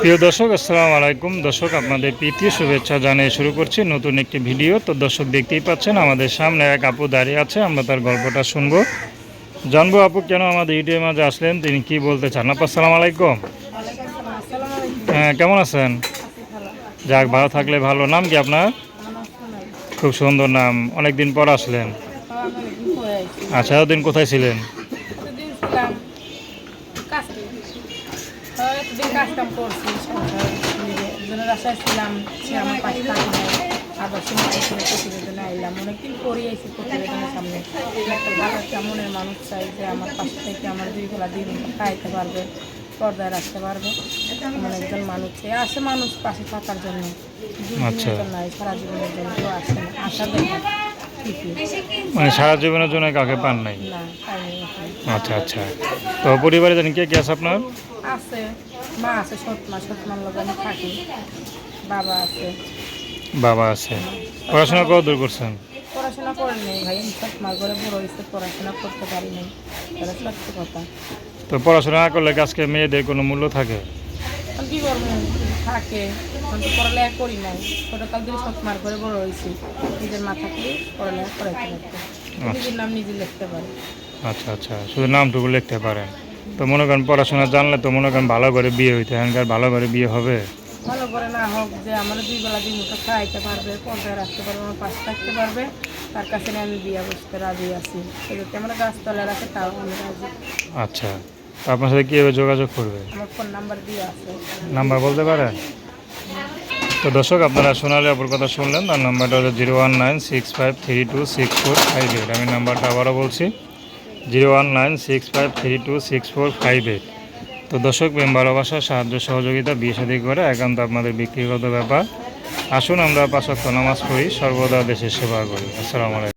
প্রিয় দর্শক, আসসালামু আলাইকুম। দর্শক, আপনাদের প্রীতি, শুভেচ্ছা জানিয়ে শুরু করছি নতুন একটি ভিডিও। তো দর্শক দেখতেই পাচ্ছেন, আমাদের সামনে এক আপু দাঁড়িয়ে আছে, আমরা তার গল্পটা শুনব। জানব আপু, কেন আমাদের ইউটিউবের মাঝে আসলেন, তিনি কি বলতে চান? আপু, আসসালামু আলাইকুম। হ্যাঁ কেমন আছেন? যাক, ভালো থাকলে ভালো। নাম কি আপনার? খুব সুন্দর নাম। অনেক দিন পর আসলেন। আচ্ছা এতদিন কোথায় ছিলেন? করছি ছিলাম সে আমার পাশে থাকে নাই আবার সে এখানে প্রতিবেদনে আইলাম অনেকদিন এসে প্রতিবেদনের সামনে একটা ভালো একটা মনের মানুষ চাই যে আমার পাশে থেকে আমার দুই বেলা দিন খাইতে পারবে পর্দায় রাখতে পারবে এমন একজন মানুষ চাই আসে মানুষ পাশে থাকার জন্য আচ্ছা। জন্য নয়, সারা জীবনের জন্য কেউ আসে না আশা ঠিকই মানে সারা জীবনের জন্য কাকে পান নাই। আচ্ছা আচ্ছা। তো পরিবারে জানেন কে কে আছে আপনার? আছে মা আছে সৎ মা সৎ মার লগে থাকি। বাবা আছে। বাবা আছে। পড়াশোনা কত দূর করছেন? পড়াশোনা করেন নেই ভাই আমি সৎ মার ঘরে বড় হয়েছে পড়াশোনা করতে পারি নাই। তাহলে সত্যি কথা। তো পড়াশোনা না করলে আজকে মেয়েদের কোনো মূল্য থাকে? কি করব? থাকে এখন তো পড়ালেখা করি নাই। ছোটকাল থেকে সৎ মার ঘরে বড় হয়েছি। নিজের মাথা করে পড়ালেখা করাইতে পারতো নিজের নাম নিজে লিখতে পারে। আচ্ছা আচ্ছা। শুধু নামটুকু লিখতে পারেন তো মনে করেন পড়াশোনা জানলে তো মনে করেন ভালো করে বিয়ে হইতে এখানকার ভালো করে বিয়ে হবে। ভালো করে না হোক যে আমার দুই বেলা দুই মুঠো খাইতে পারবে পর্দায় রাখতে পারবে আমার পাশে থাকতে পারবে। তার কাছে আমি বিয়ে বসতে রাজি আছি। সেক্ষেত্রে আমরা গাছতলায় রাখে তাও আমি রাজি। আচ্ছা। আপনার সাথে কীভাবে যোগাযোগ করবে? নাম্বার বলতে পারেন তো দর্শক আপনারা সোনালি অপর কথা শুনলেন তার নাম্বারটা হচ্ছে zero one nine six five three two six four five eight. আমি নাম্বারটা আবারও বলছি zero one nine six five three two six four five eight. তো দর্শক প্রেম ভালোবাসা সাহায্য সহযোগিতা বিয়ে সাদী করে একান্ত আপনাদের ব্যক্তিগত ব্যাপার। আসুন আমরা পাশক্ত নামাজ পড়ি সর্বদা দেশের সেবা করি। আসসালামু আলাইকুম।